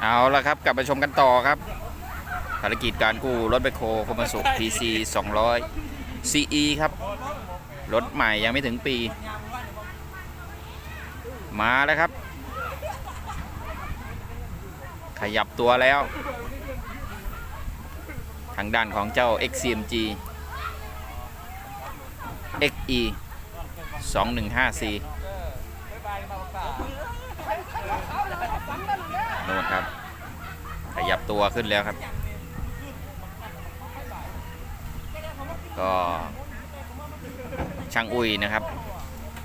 เอาละครับ กลับมาชมกันต่อครับ ภารกิจการกู้รถไบคโคคมสุข PC 200 CE ครับ รถใหม่ยังไม่ถึงปี มาแล้วครับ ขยับตัวแล้ว ทางด้านของเจ้า XCMG XE 215C นู่นครับ ขยับตัวขึ้นแล้วครับ ก็ช่างอุ้ยนะครับ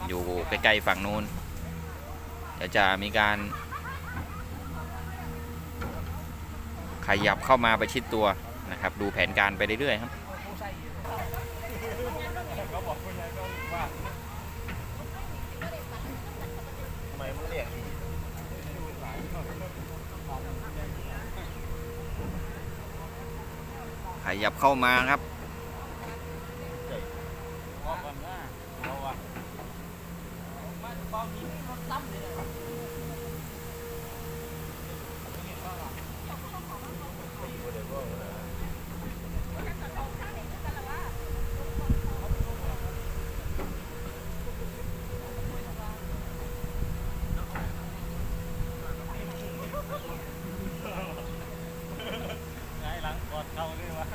อยู่ใกล้ๆฝั่งนู้นเดี๋ยวจะมีการ ขยับเข้ามาประชิดตัวนะครับ ดูแผนการไปเรื่อยๆครับ ทำไมมันเรียกอีก ข ยับเข้ามาครับ ไงหลังกอดเข้าเลยวะ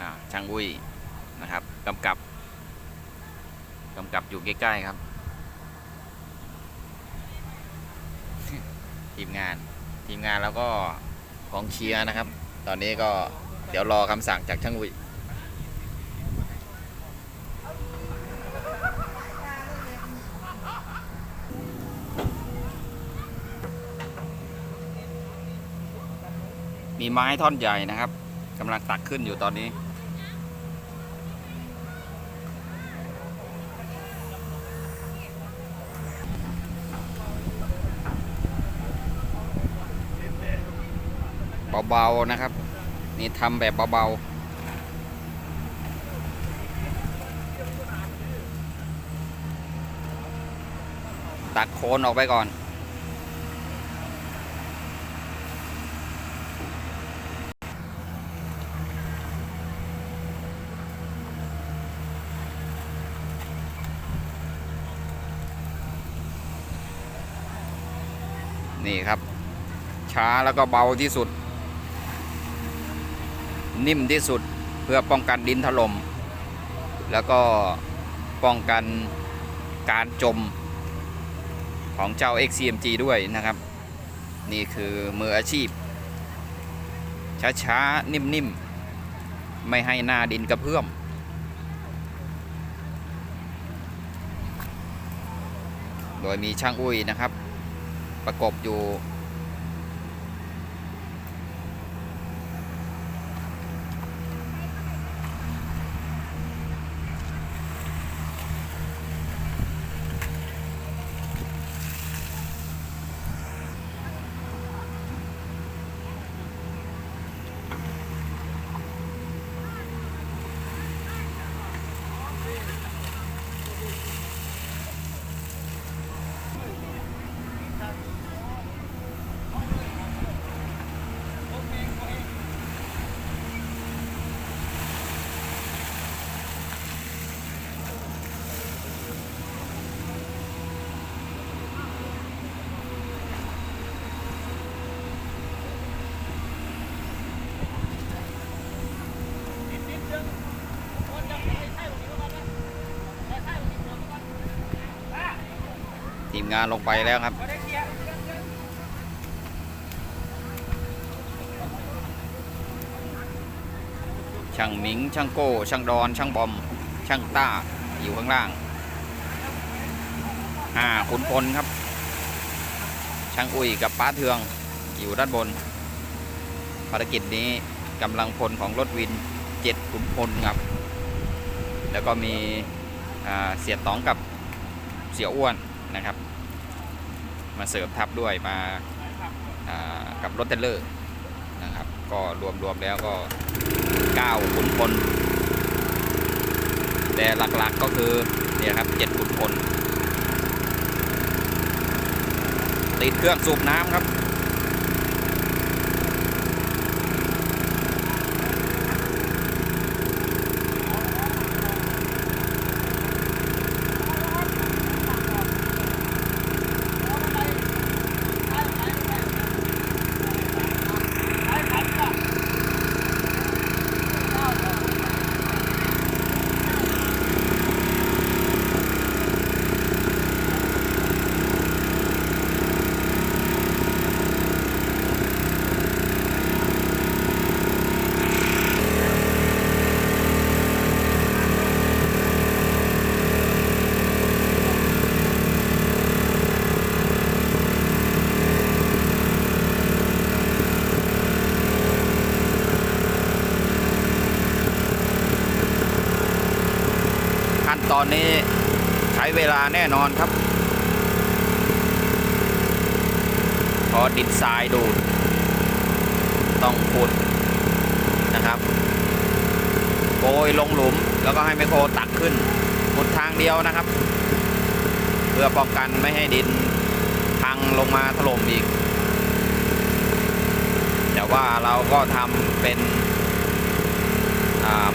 อ่า ช่างอุ้ยนะครับกำกับกำกับอยู่ใกล้ ๆ ครับ ทีมงานทีมงานแล้วก็กองเชียร์นะครับ ตอนนี้ก็เดี๋ยวรอคำสั่งจากช่างอุ้ยมีไม้ท่อนใหญ่นะครับกำลังตักขึ้นอยู่ตอนนี้ เบาๆนะครับ นี่ทำแบบเบาๆตักโคนออกไปก่อน นี่ครับ ช้าแล้วก็เบาที่สุด นิ่มที่สุดเพื่อป้องกันดินถล่มแล้วก็ป้องกันการจมของเจ้า XCMG ด้วยนะครับ นี่คือมืออาชีพ ช้าๆ นิ่มๆ ไม่ให้หน้าดินกระเพื่อม โดยมีช่างอุ้ยนะครับ ประกบอยู่ งานลงไปแล้วครับ ช่างหมิง ช่างโก้ ช่างดอน ช่างบอม ช่างต้า อยู่ข้างล่างอ่าขุนพลครับ ช่างอุ้ยกับป้าเทือง อยู่ด้านบน ภารกิจนี้กำลังพลของรถวินเจ็ดขุนพลครับ แล้วก็มีเสียต๋องกับเสียอ้วนนะครับ มาเสริมทับด้วยมาากับรถเทเลอร์นะครับ ก็รวมๆแล้วก็9ขุนพลแต่หลักๆก็คือเนี่ยครับเจ็ดขุนพลติดเครื่องสูบน้ำครับ ตอนนี้ใช้เวลาแน่นอนครับ พอดินทรายดูด ต้องขุดนะครับโกยลงหลุมแล้วก็ให้ไมโครตักขึ้นขุดทางเดียวนะครับ เพื่อป้องกันไม่ให้ดินพังลงมาถล่มอีก แต่ว่าเราก็ทำเป็น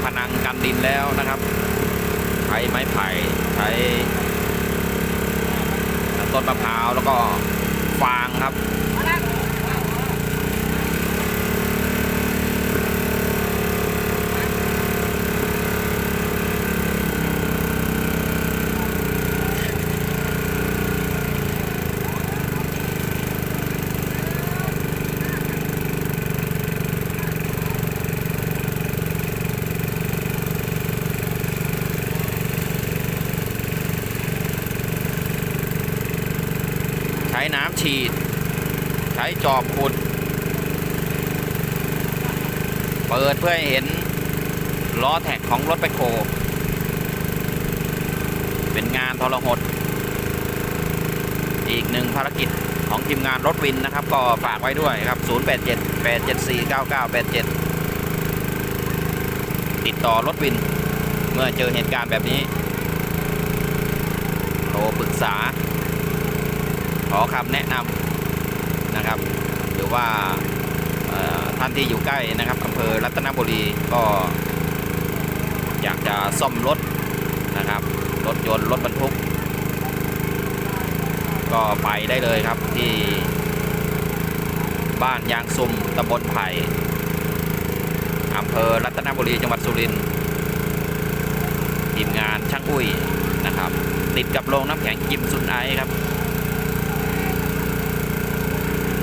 ผนังกันดินแล้วนะครับ ช้ไม้ไผ่ใช้ต้นมะพร้าวแล้วก็ฟางครับ ฉีด ใช้จอบขุด เปิดเพื่อให้เห็นล้อแท็กของรถแบคโฮเป็นงานทรหด อีกหนึ่งภารกิจของทีมงานรถวินนะครับ ก็ฝากไว้ด้วยครับ 087 874 9987 ติดต่อรถวินเมื่อเจอเหตุการณ์แบบนี้โทรปรึกษา ขอคำแนะนำนะครับ หรือว่าท่านที่อยู่ใกล้นะครับอำเภอรัตนบุรีก็ อยากจะซ่อมรถนะครับ รถยนต์รถบรรทุก ก็ไปได้เลยครับที่บ้านยางซุมตำบลไผ่อำเภอรัตนบุรีจังหวัดสุรินทร์ทีมงานช่างอุ้ยนะครับ ติดกับโรงน้ำแข็งยิมซุนไอครับ ห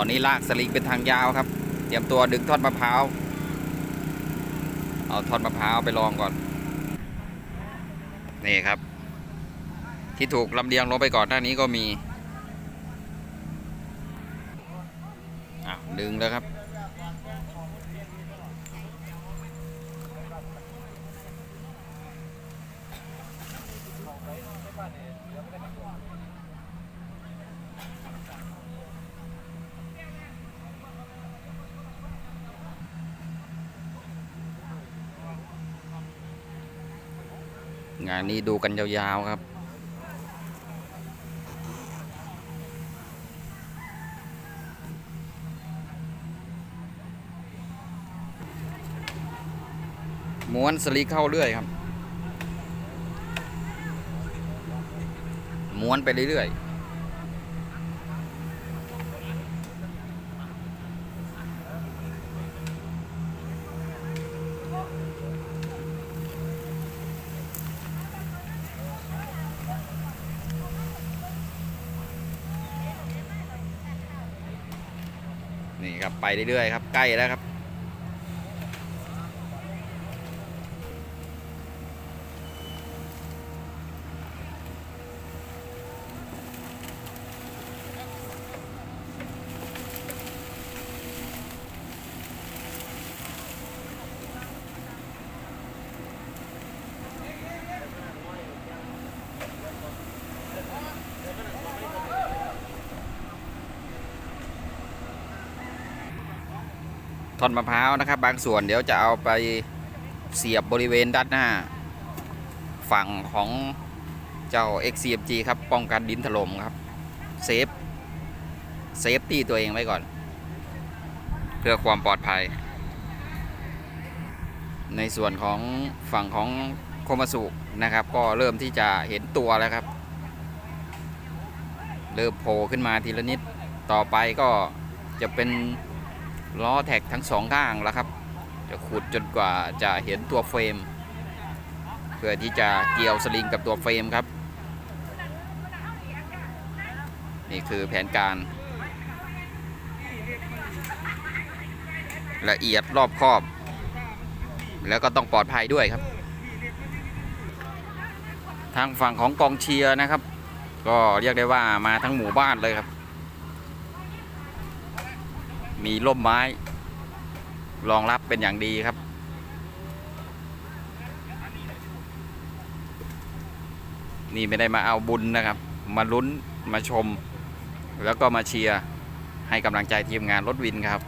อนนี้ลากสลิงเป็นทางยาวครับ เตรียมตัวดึงท่อนมะพร้าว เอาท่อนมะพร้าวไปลองก่อน นี่ครับ ที่ถูกลำเลียงลงไปก่อนหน้านี้ก็มีอะดึงแล้วครับ งานนี้ดูกันยาวๆครับม้วนสลีเข้าเรื่อยครับ ม้วนไปเรื่อยๆ นี่ครับ ไป เรื่อยๆครับใกล้แล้วครับ ท่อนมะพร้าวนะครับ บางส่วนเดี๋ยวจะเอาไปเสียบบริเวณด้านหน้า ฝั่งของเจ้า XCMG ครับ ป้องกันดินถล่มครับ เซฟ เซฟตี้ตัวเองไว้ก่อน เพื่อความปลอดภัย ในส่วนของฝั่งของโคมาสุนะครับ ก็เริ่มที่จะเห็นตัวแล้วครับ เริ่มโผล่ขึ้นมาทีละนิดต่อไปก็จะเป็น ล้อแท็กทั้งสองข้างแล้วครับ จะขุดจนกว่าจะเห็นตัวเฟรม เพื่อที่จะเกี่ยวสลิงกับตัวเฟรมครับ นี่คือแผนการ ละเอียดรอบคอบ แล้วก็ต้องปลอดภัยด้วยครับ ทางฝั่งของกองเชียร์นะครับ ก็เรียกได้ว่ามาทั้งหมู่บ้านเลยครับ มีร่มไม้ รองรับเป็นอย่างดีครับ นี่ไม่ได้มาเอาบุญนะครับ มาลุ้นมาชม แล้วก็มาเชียร์ ให้กำลังใจทีมงานรถวินครับ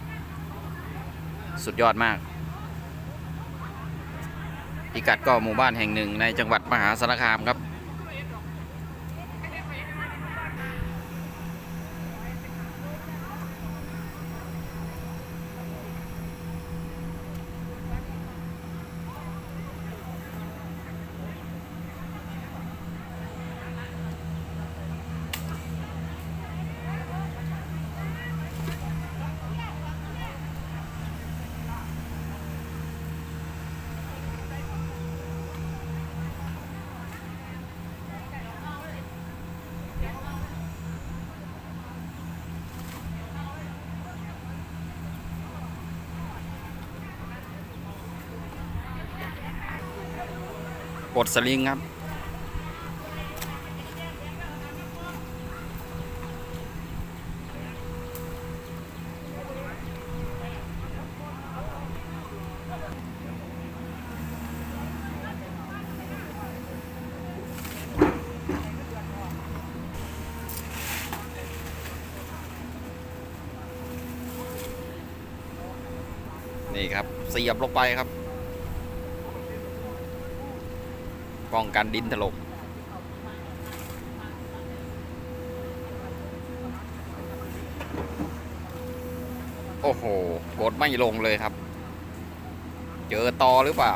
สุดยอดมาก พิกัดก็หมู่บ้านแห่งหนึ่งในจังหวัดมหาสารคามครับ ปลดสลิงครับ นี่ครับเสียบลงไปครับ ป้องกันดินถล่มโอ้โห กดไม่ลงเลยครับ เจอตอหรือเปล่า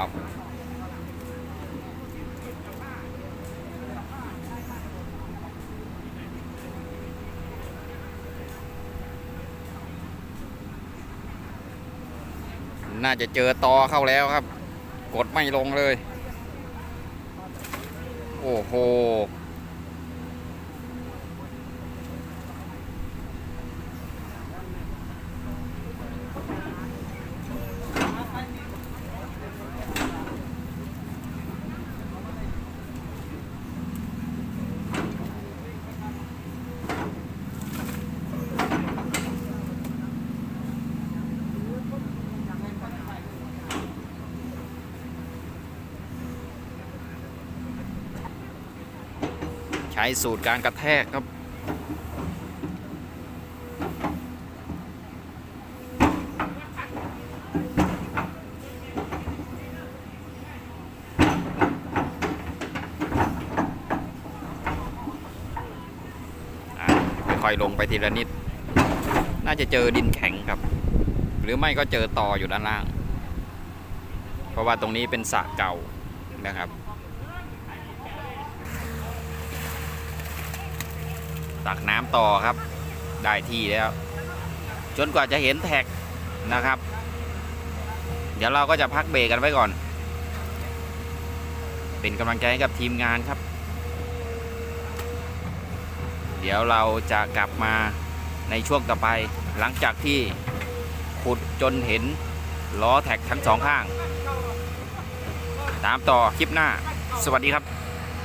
น่าจะเจอตอเข้าแล้วครับ กดไม่ลงเลย โอ้โห ใช้สูตรการกระแทกครับ ค่อยลงไปทีละนิด น่าจะเจอดินแข็งครับ หรือไม่ก็เจอตออยู่ด้านล่าง เพราะว่าตรงนี้เป็นสระเก่านะครับ ตักน้ำต่อครับ ได้ที่แล้ว จนกว่าจะเห็นแท็กนะครับ เดี๋ยวเราก็จะพักเบรกกันไว้ก่อน เป็นกำลังใจให้กับทีมงานครับ เดี๋ยวเราจะกลับมาในช่วงต่อไป หลังจากที่ขุดจนเห็นล้อแท็กทั้งสองข้าง ตามต่อคลิปหน้า สวัสดีครับ